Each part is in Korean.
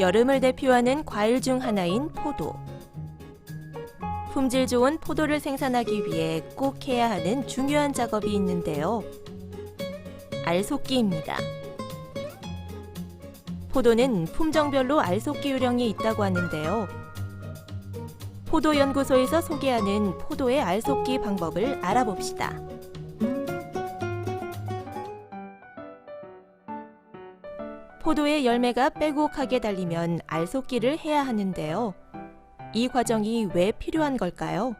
여름을 대표하는 과일 중 하나인 포도. 품질 좋은 포도를 생산하기 위해 꼭 해야 하는 중요한 작업이 있는데요. 알속기입니다. 포도는 품종별로 알속기 요령이 있다고 하는데요. 포도 연구소에서 소개하는 포도의 알속기 방법을 알아봅시다. 포도의 열매가 빼곡하게 달리면 알속기를 해야 하는데요. 이 과정이 왜 필요한 걸까요?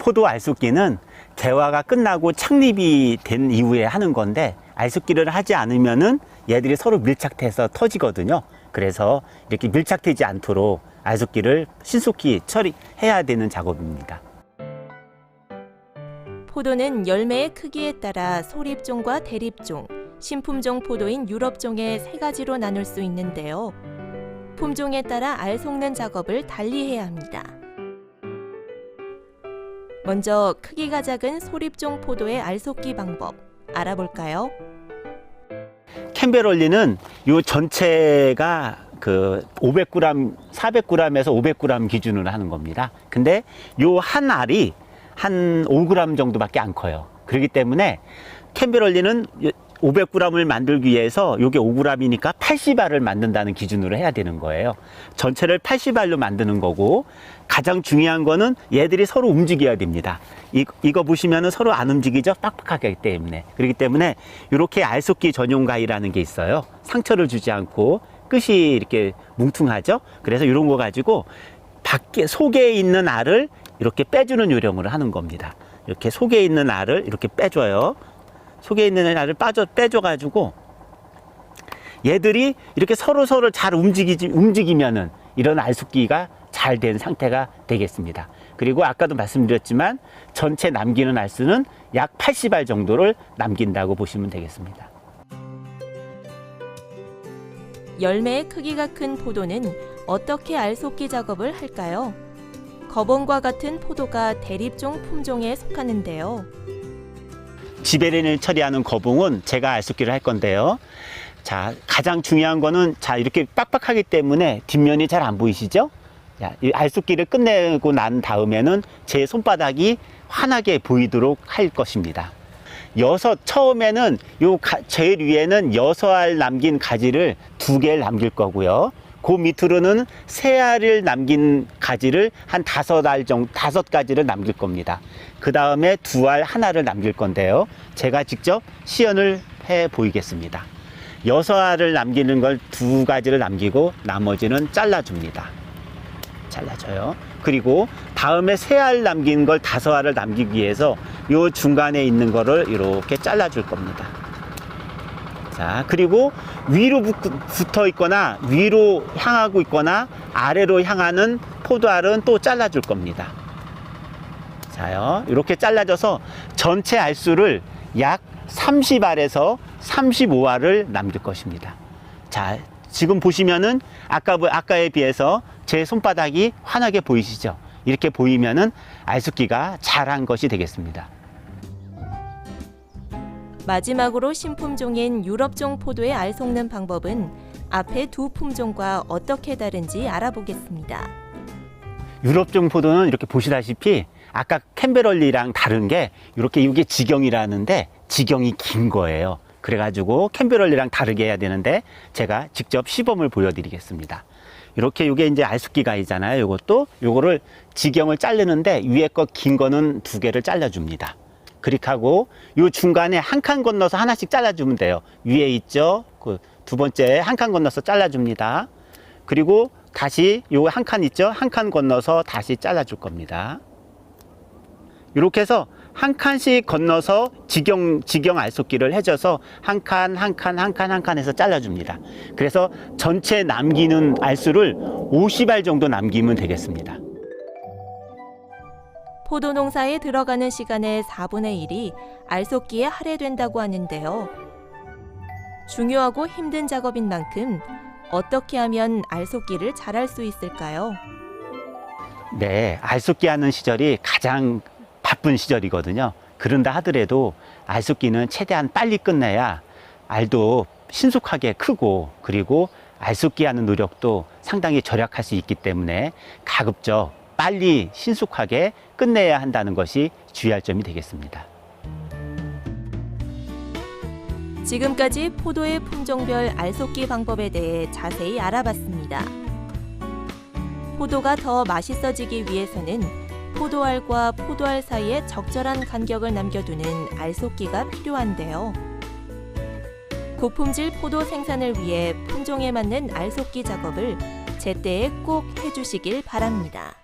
포도 알속기는 개화가 끝나고 착립이 된 이후에 하는 건데 알속기를 하지 않으면은 얘들이 서로 밀착돼서 터지거든요. 그래서 이렇게 밀착되지 않도록 알속기를 신속히 처리해야 되는 작업입니다. 포도는 열매의 크기에 따라 소립종과 대립종, 신품종 포도인 유럽종의 세 가지로 나눌 수 있는데요. 품종에 따라 알 속는 작업을 달리 해야 합니다. 먼저 크기가 작은 소립종 포도의 알 속기 방법 알아볼까요? 캠베롤리는 요 전체가 그 500g, 400g에서 500g 기준으로 하는 겁니다. 근데 요 한 알이 한 5g 정도밖에 안 커요. 그렇기 때문에 캠베롤리는 500g을 만들기 위해서 요게 5g이니까 80알을 만든다는 기준으로 해야 되는 거예요. 전체를 80알로 만드는 거고 가장 중요한 거는 얘들이 서로 움직여야 됩니다. 이, 이거 보시면은 서로 안 움직이죠? 빡빡하기 때문에. 그렇기 때문에 이렇게 알속기 전용 가위라는 게 있어요. 상처를 주지 않고 끝이 이렇게 뭉퉁하죠? 그래서 이런 거 가지고 밖에 속에 있는 알을 이렇게 빼주는 요령을 하는 겁니다. 이렇게 속에 있는 알을 이렇게 빼줘요. 속에 있는 알을 빠져 빼줘가지고 얘들이 이렇게 서로 서로 잘 움직이지 움직이면은 이런 알속기가 잘 된 상태가 되겠습니다. 그리고 아까도 말씀드렸지만 전체 남기는 알수는 약 80알 정도를 남긴다고 보시면 되겠습니다. 열매의 크기가 큰 포도는 어떻게 알 속기 작업을 할까요? 거봉과 같은 포도가 대립종 품종에 속하는데요. 지베린을 처리하는 거봉은 제가 알속기를 할 건데요. 자, 가장 중요한 거는 자, 이렇게 빡빡하기 때문에 뒷면이 잘 안 보이시죠? 자, 이 알속기를 끝내고 난 다음에는 제 손바닥이 환하게 보이도록 할 것입니다. 여섯, 처음에는 요 가- 제일 위에는 여섯 알 남긴 가지를 두 개를 남길 거고요. 그 밑으로는 세 알을 남긴 가지를 한 다섯 알 정도, 다섯 가지를 남길 겁니다. 그 다음에 두 알 하나를 남길 건데요. 제가 직접 시연을 해 보이겠습니다. 여섯 알을 남기는 걸 두 가지를 남기고 나머지는 잘라줍니다. 잘라줘요. 그리고 다음에 세 알 남긴 걸 다섯 알을 남기기 위해서 요 중간에 있는 거를 이렇게 잘라줄 겁니다. 자, 그리고 위로 붙- 붙어 있거나 위로 향하고 있거나 아래로 향하는 포도알은 또 잘라줄 겁니다. 자요, 이렇게 잘라져서 전체 알수를 약 30알에서 35알을 남길 것입니다. 자, 지금 보시면은 아까 아까에 비해서 제 손바닥이 환하게 보이시죠? 이렇게 보이면은 알숙기가 잘한 것이 되겠습니다. 마지막으로 신품종인 유럽종 포도의 알 속는 방법은 앞에 두 품종과 어떻게 다른지 알아보겠습니다. 유럽종 포도는 이렇게 보시다시피 아까 캠베럴리랑 다른 게 이렇게 이게 지경이라는데 지경이 긴 거예요. 그래가지고 캠베럴리랑 다르게 해야 되는데 제가 직접 시범을 보여드리겠습니다. 이렇게 이게 이제 알숙기 가위잖아요. 요것도 요거를 지경을 자르는데 위에 거 긴 거는 두 개를 잘라줍니다. 그렇게 하고 요 중간에 한 칸 건너서 하나씩 잘라주면 돼요. 위에 있죠. 그 두 번째 한 칸 건너서 잘라줍니다. 그리고 다시 요 한 칸 있죠? 한 칸 건너서 다시 잘라줄 겁니다. 이렇게 해서 한 칸씩 건너서 직경, 직경 알속기를 해줘서 한 칸, 한 칸, 한 칸, 한 칸 해서 잘라줍니다. 그래서 전체 남기는 알수를 50알 정도 남기면 되겠습니다. 포도 농사에 들어가는 시간의 4분의 1이 알 속기에 할애된다고 하는데요. 중요하고 힘든 작업인 만큼 어떻게 하면 알 속기를 잘할 수 있을까요? 네, 알속기 하는 시절이 가장 바쁜 시절이거든요. 그런다 하더라도 알속기는 최대한 빨리 끝내야 알도 신속하게 크고 그리고 알속기 하는 노력도 상당히 절약할 수 있기 때문에 가급적 빨리 신속하게 끝내야 한다는 것이 주의할 점이 되겠습니다. 지금까지 포도의 품종별 알속기 방법에 대해 자세히 알아봤습니다. 포도가 더 맛있어지기 위해서는 포도알과 포도알 사이에 적절한 간격을 남겨두는 알속기가 필요한데요. 고품질 포도 생산을 위해 품종에 맞는 알속기 작업을 제때에 꼭 해주시길 바랍니다.